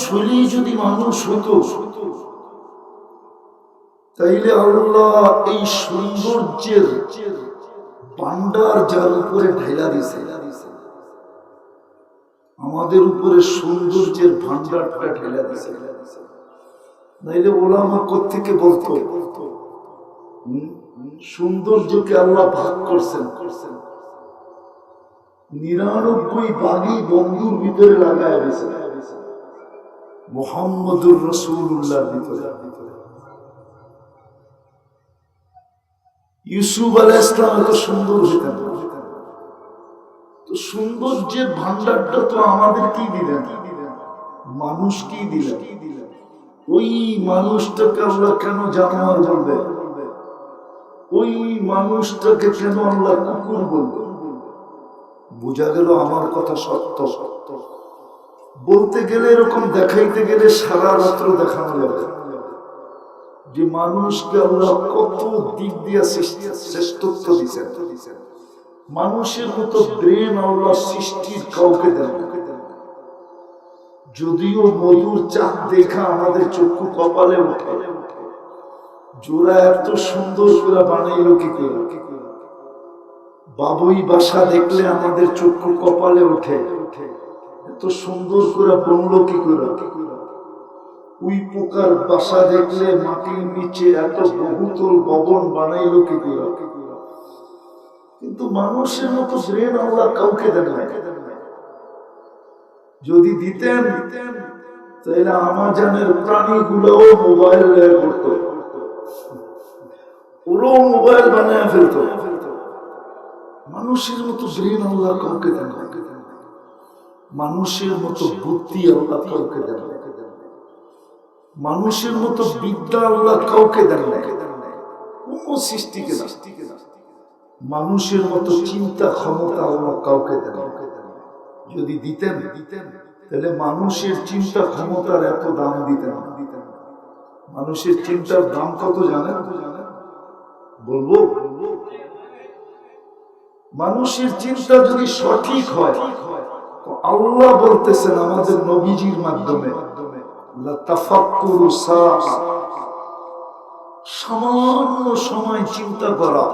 মানুষ যদি মানুষ হতো, তাইলে আল্লাহ এই সৌন্দর্যের পান্ডার যার উপরে ঢেলা দিছে আমাদের উপরে সৌন্দর্যের ভান্ডারটা ঢেলা দিছে নাইলে ওলামা কোথেকে বলতো সৌন্দর্যকে আল্লাহ ভাগ করছেন। করছেন নিরানব্বই বাগি বন্ধুর ভিতরে লাগায় দিয়েছে। মোহাম্মদুর রসুল্লাহর ভিতরে ইউসুফ এত সুন্দর হইতেন। তো সৌন্দর্যের ভান্ডারটা তো আমাদেরকেই দিলেন। মানুষকেই দিলেন। ওই মানুষটাকে আল্লাহ কেন জানোয়ার বলবে? ওই মানুষটাকে কেন আল্লাহ কুকুর বলবে? বোঝা গেল আমার কথা সত্য সত্য। বলতে গেলে এরকম দেখাইতে গেলে সারা রাত্র দেখানো যাবে যে মানুষকে আল্লাহ কত দিক দিয়ে শ্রেষ্ঠত্ব দিচ্ছেন মানুষের মতো ব্রেন আল্লাহ সৃষ্টির কাউকে দেন যদিও মধুর চাঁদ দেখা আমাদের চক্ষু কপালে উঠে জোড়া এত সুন্দর করে বানাইলো কি বাবুই বাসা দেখলে আমাদের চক্ষু কপালে ওঠে। এত সুন্দর করে বনলো কি করে? উই পোকার বাসা দেখলে মাটির নিচে এত বহুতল ভবন বানাইলো কি করে? কিন্তু মানুষের মতো ব্রেন আল্লাহ কাউকে না। যদি দিতেন, তাহলে আমাজানের প্রাণীগুলোও মোবাইল করতো। ওরাও মোবাইল বানায় ফেলতো। মানুষের মতো ব্রেন আল্লাহ কাউকে না। মানুষের মতো বুদ্ধি আল্লাহ কাউকে দেন মানুষের মতো বিদ্যা আল্লাহ কাউকে দেন কোন সৃষ্টিকে মানুষের মতো চিন্তা ক্ষমতা আল্লাহ কাউকে দেন যদি দিতেন দিতেন তাহলে মানুষের চিন্তা ক্ষমতার এত দাম দিতেন। মানুষের চিন্তার দাম কত জানেন? বলব? মানুষের চিন্তা যদি সঠিক হয় আল্লাহ বলতেছেন আমাদের নবীজির মাধ্যমে সামান্য সময় চিন্তা করা।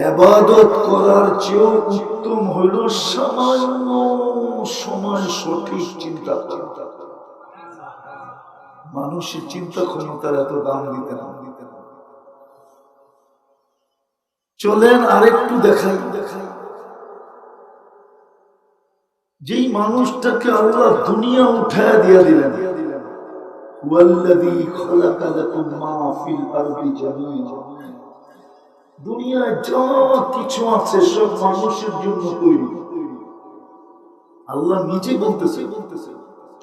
এবাদত করার চেয়েও উত্তম হইল সামান্য সময় সঠিক চিন্তা চিন্তা মানুষের চিন্তা ক্ষমতার এত দাম দিতে না। চলেন আরেকটু দেখাই। দেখাই যেই মানুষটাকে আল্লাহ দুনিয়া উঠায় দিয়া দিলেন। আল্লাহ নিজে বলতেছে বলতেছে।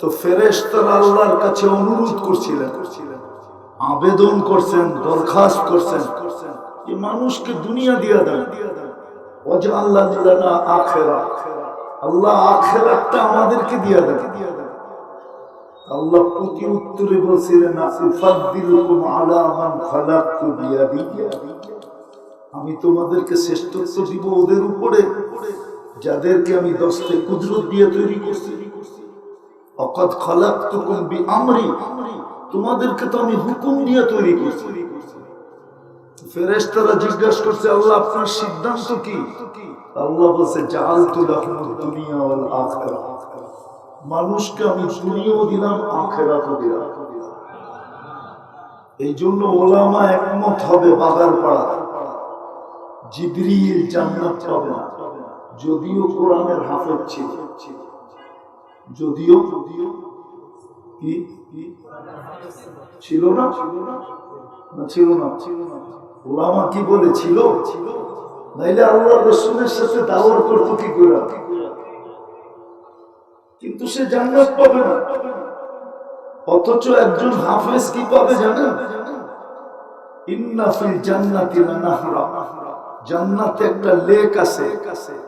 তো ফেরেশতারা আল্লাহর কাছে অনুরোধ করছিলেন। আবেদন করছেন, দরখাস্ত করছেন যে মানুষকে দুনিয়া দিয়া দেন আল্লাহ আখেরা। আল্লাহ আখেরাতটা আমাদেরকে দিয়া দেন আল্লাহ প্রতি উত্তরে বলছিলেন আমি তোমাদেরকে শ্রেষ্ঠত্ব দিব ওদের উপরে, যাদেরকে আমি দশটা কুদরত দিয়ে তৈরি করছি। অকদ খালাকতুকুম বিআমরি। তোমাদেরকে তো আমি হুকুম দিয়ে তৈরি করছি। ফেরেশতারা জিজ্ঞাসা করছে, আল্লাহ, আপনার সিদ্ধান্ত কি? আল্লাহ বলছে লাহুমুদ দুনিয়া ওয়াল আখিরা মানুষকে আমি দুনিয়াও দিলাম, আখেরাতও দিলাম। এই জন্য ওলামা একমত হবে বাগার পাড়া। জিবরিল জান্নাত পাবে না। যদিও কোরআনের হাফেজ ছিল। যদিও যদিও কি কি? ছিল না? ছিল না ছিল না। ওলামা কি বলেছিল? নাইলে আল্লাহ সাথে দাওয়ার করতো কি করে? কিন্তু সে জান্নাত পাবে না। অথচ একজন হাফেজ কি পাবে জানেন? ইন্না ফিল জান্নাতি জান্নাতে একটা লেক আছে।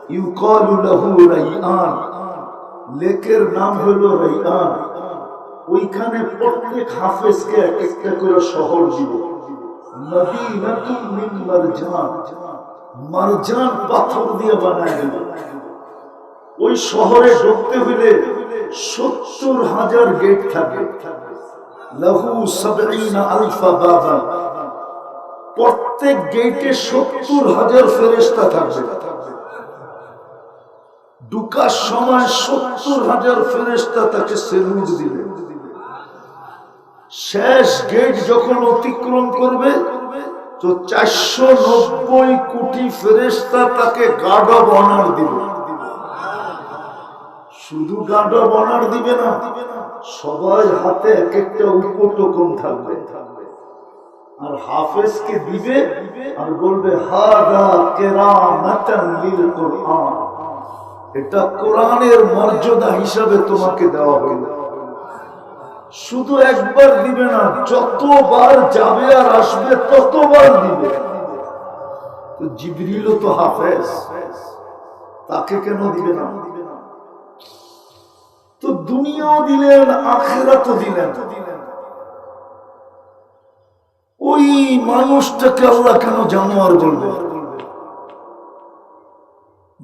ইউকালু লাহু রাইআন। লেকের নাম হলো রাইআন ওইখানে প্রত্যেক হাফেজকে এক একটা করে শহর দিব। ওই শহরে হাজার গেট থাকে। আলফা প্রত্যেক গেটে সত্তর হাজার ফেরেস্তা থাকবে। ঢুকার সময় সত্তর হাজার ফেরেস্তা তাকে সেলুট দিবে। শেষ গেট যখন অতিক্রম করবে, তো চারশো নব্বই কোটি ফেরেস্তা তাকে গার্ড অব অনার দিবে। শুধু গার্ড অব অনার দিবে না, সবাই হাতে এক একটা উপটোকন থাকবে। আর হাফেজকে দিবে আর বলবে, হাদা কেরামাতান লিল কোরআন। এটা কোরআনের মর্যাদা হিসাবে তোমাকে দেওয়া হলো। শুধু একবার দিবে না, যতবার যাবে আর আসবে, ততবার দিবে। তো জিবরিলও তো হাফেজ, তাকে কেন দিবে না? তো দুনিয়াও দিলেন, আখেরাতও দিলেন। ওই মানুষটাকে আল্লাহ কেন জানোয়ার বলবে?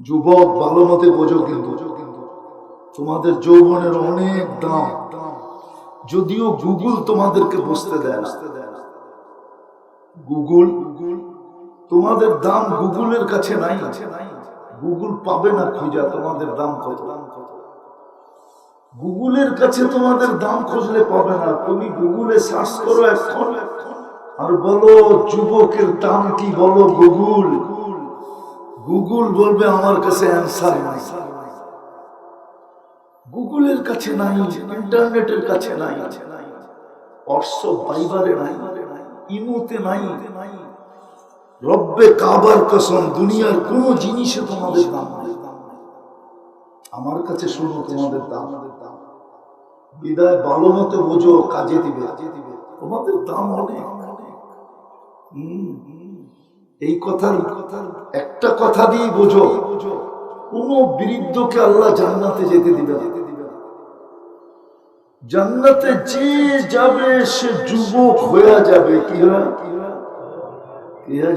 যুবক ভালো মতে বোঝো কিন্তু। তোমাদের যৌবনের অনেক দাম। যদিও গুগল তোমাদেরকে বসতে দেয় না। গুগল, তোমাদের দাম গুগলের কাছে নাই। গুগল পাবে না খুঁজা তোমাদের দাম কত। গুগলের কাছে তোমাদের দাম খুঁজলে পাবে না। তুমি গুগলে সার্চ করো এখন। আর বলো, যুবকের দাম কি বলো গুগল? গুগল বলবে আমার কাছে অ্যান্সার নাই। গুগলের কাছে নাই ইন্টারনেটের কাছে নাই হোয়াটসঅ্যাপ বাইবারে নাই ইমোতে নাই। রব্বে কাবার কসম দুনিয়ার কোন জিনিসে তোমাদের দাম আমার কাছে শুনো তোমাদের দাম। বিদায় ভালো মতো বোঝো কাজে দিবে। তোমাদের দাম অনেক। হুম, এই কথার একটা কথা দিয়ে বোঝো, কোন বৃদ্ধকে আল্লাহ জান্নাতে যেতে দিবে জান্নাতে যে যাবে, সে যুবক হয়ে যাবে, কি হয়ে?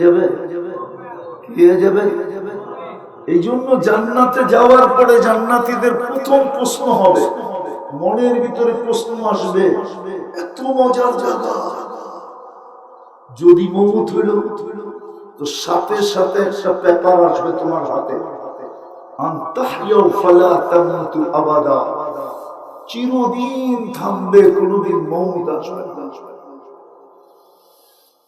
যাবে? কি হয়ে যাবে? এই জন্য জান্নাতে যাওয়ার পরে জান্নাতীদের প্রথম প্রশ্ন হবে, মনের ভিতরে প্রশ্ন আসবে, এত মজার জায়গা। যদি মৌত হইল তো সাথে সাথে একটা পেপার আসবে তোমার হাতে চিরদিন থামবে কোনোদিন মৌত আসবে না।